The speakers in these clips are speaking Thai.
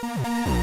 ส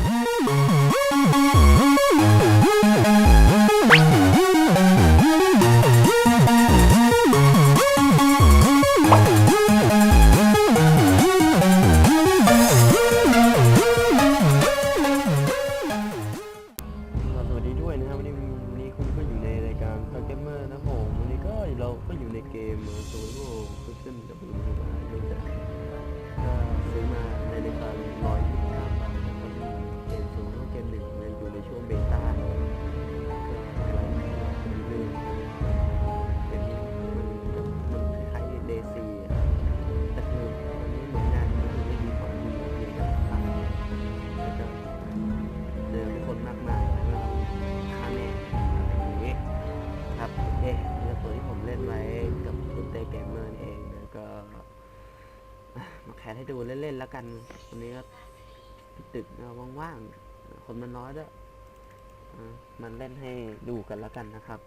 แล้วกันวันนี้ก็ตึกๆว่างๆคนมันน้อยด้วยอะมันเล่นให้ดูกันแล้วกันนะครับ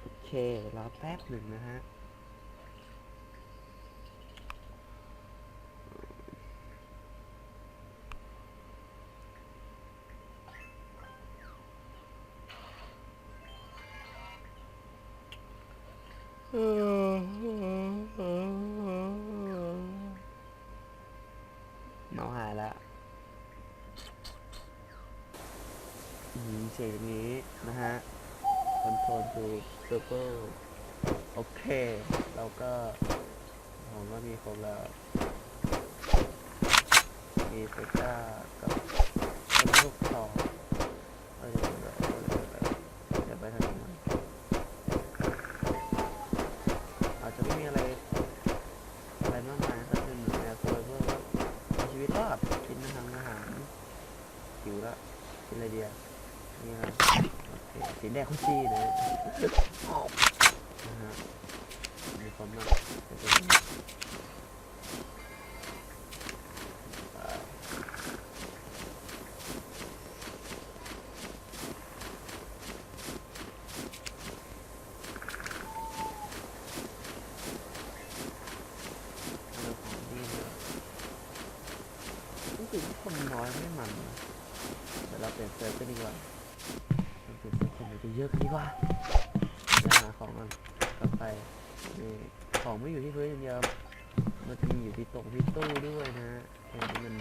โอเครอแป๊บหนึ่งนะฮะเมาหายแล้วอืมเสียงอย่าง นี้นะฮะคอนโทรลทูเซอร์เวอร์โอเค เราก็ผมก็มีครบแล้ว มีเซก้ากับลูกสองเราจะไปเราจะไปเดี๋ยวไปทางนี้นอาจจะไม่มีอะไร อะไรมากมายนะครับเป็นแนวตัวเพื่อว่าเอาชีวิตรอดกินอาหารอาหารหิวแล้วกินอะไรเดียวนี่ครับโอเค สีแดงข้าวชีเลยนะฮะมีความน่ารู้สึกว่าคนน้อยไม่มันเดี๋ยวเราเปลี่ยนเซิร์ฟกันดีกว่า เยอะก็ดีกว่าจะหาของมันกลับไปนี่ของไม่อยู่ที่พื้นอย่างเดียวมันจะมีอยู่ที่ตรงที่ตู้ด้วยนะฮะแค่นี้มัน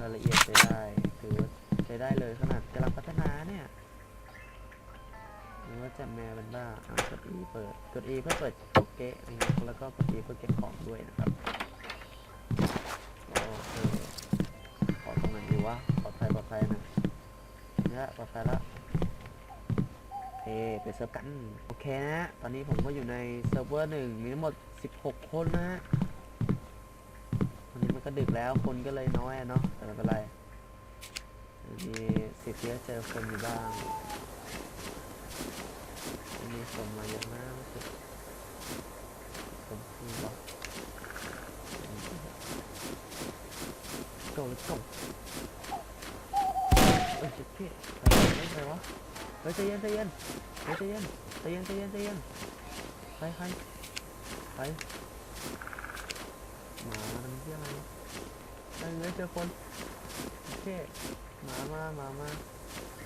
รายละเอียดใช้ได้ถือว่าใช้ได้เลยขนาดกำลังพัฒนาเนี่ยหรือว่าจะแมวเป็นบ้าอะกด E เปิด กด E เพื่อเปิดเกะนะครับแล้วก็กด E เพื่อเก็บของด้วยนะครับโอเคขอตรงไหนดีวะปลอดภัยปลอดภัยนะเนี่ยปลอดภัยแล้ว ไปเซิร์ฟกัน โอเคนะ ตอนนี้ผมก็อยู่ในเซิร์ฟเวอร์หนึ่งมีทั้งหมด 16 คนนะฮะตอนนี้มันก็ดึกแล้วคนก็เลยน้อยเนาะแต่ไม่เป็นไรมีสิทธิ์ที่จะเจอคนอยู่บ้างมีคนมาเยอะมากรู้สึกคนที่บอก go let's go เอ้ยเจ็ดพี่ไปไปไปวะ เฮ้ยใจเย็นใจเย็นเฮ้ยใจเย็นใจเย็นใจเย็นใจเย็นไปไปไปหมามันเที่ยอะไรเฮ้ยเฮ้ยเจอคนโอเคหมามาหมามา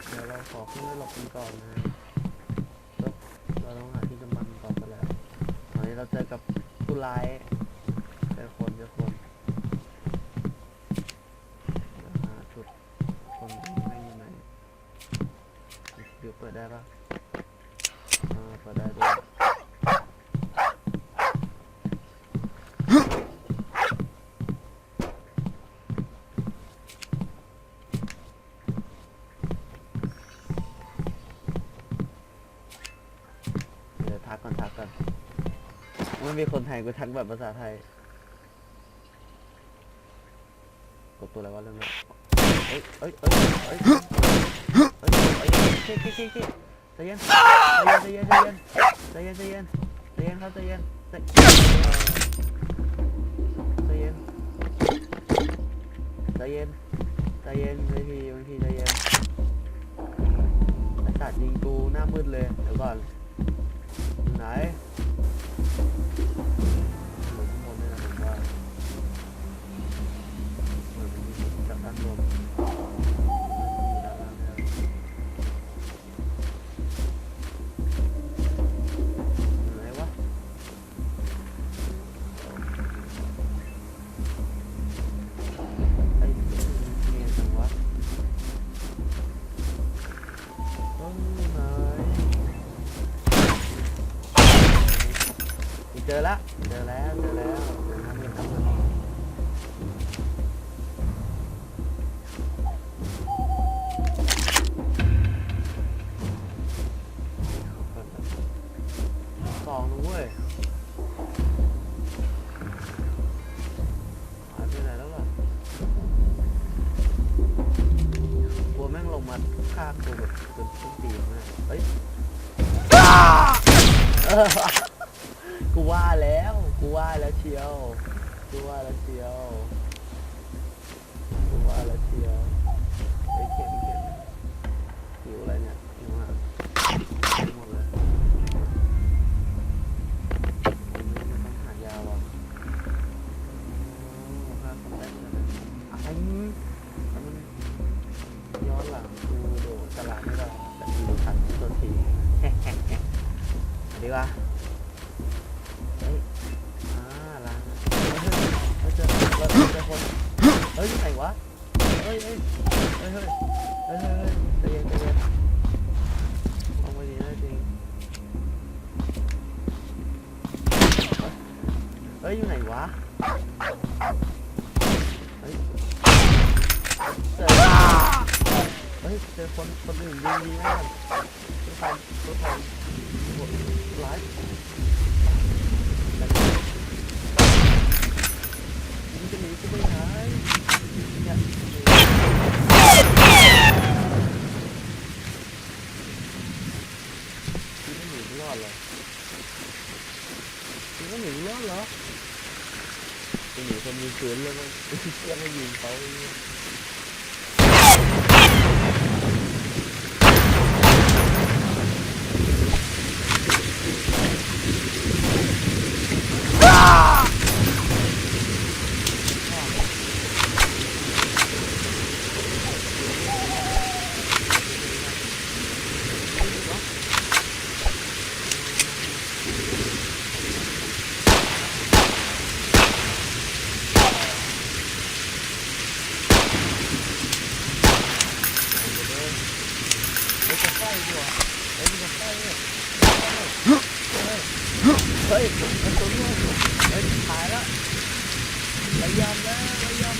เดี๋ยวเราขอขึ้นไปหลบกันก่อนนะเราต้องหาที่กำบังก่อนไปแล้วตอนนี้เราเจอกับผู้ร้ายเจอคนเจอคน หาชุดคนไม่อยู่ไหนเดี๋ยวเปิดได้ปะอ่าเปิดได้ด้วยเดี๋ยวทักก่อนทักก่อนไม่มีคนไทยกูทักแบบภาษาไทย กดตัวอะไรวะเรื่องนี้เอ้ยเอ้ยเอ้ยเอ้ยเอ้ยเอ้ยเอ้ย เฮ้ยเฮ้ยเฮ้ยเฮ้ยใจเย็นใจเย็นใจเย็นใจเย็นใจเย็นใจเย็นครับใจเย็นใจเย็นใจเย็นใจเย็นบางทีบางทีใจเย็นไอ้สัตว์ยิงกูหน้ามืดเลยเดี๋ยวก่อนไหน เจอละเจอแล้วเจอแล้วสองนู้เว้ย กูว่าแล้ว กูว่าแล้วเชียว กูว่าแล้วเชียว กูว่าแล้วเชียวไอ้เข็มเข็มหิวอะไรเนี่ย เฮ้ยอ่าล้างเฮ้ยเจอเราเจอคนเฮ้ยอยู่ไหนวะเฮ้ยเฮ้ยเฮ้ยเฮ้ยเฮ้ยใจเย็นใจเย็นเอาไปดีนะจริงเฮ้ยอยู่ไหนวะเฮ้ยเจอเฮ้ยเจอคนคนอื่นยิงดีมากตัวแทนตัวแทนโหดร้ายงจะหนีกูไปไหนเนี่ยยิงไม่หนีไม่รอดเหรอยิงไม่หนีไม่รอดเหรอ จะหนีคนมีปืนแล้วมันเพื่อนไม่ยิงเขาเนี่ย เฮ้ยจะไฟดีกว่าเฮ้ยจะไฟ เฮ้ยมันตัวนี้เฮ้ยตายแล้วพยายามนะพยายาม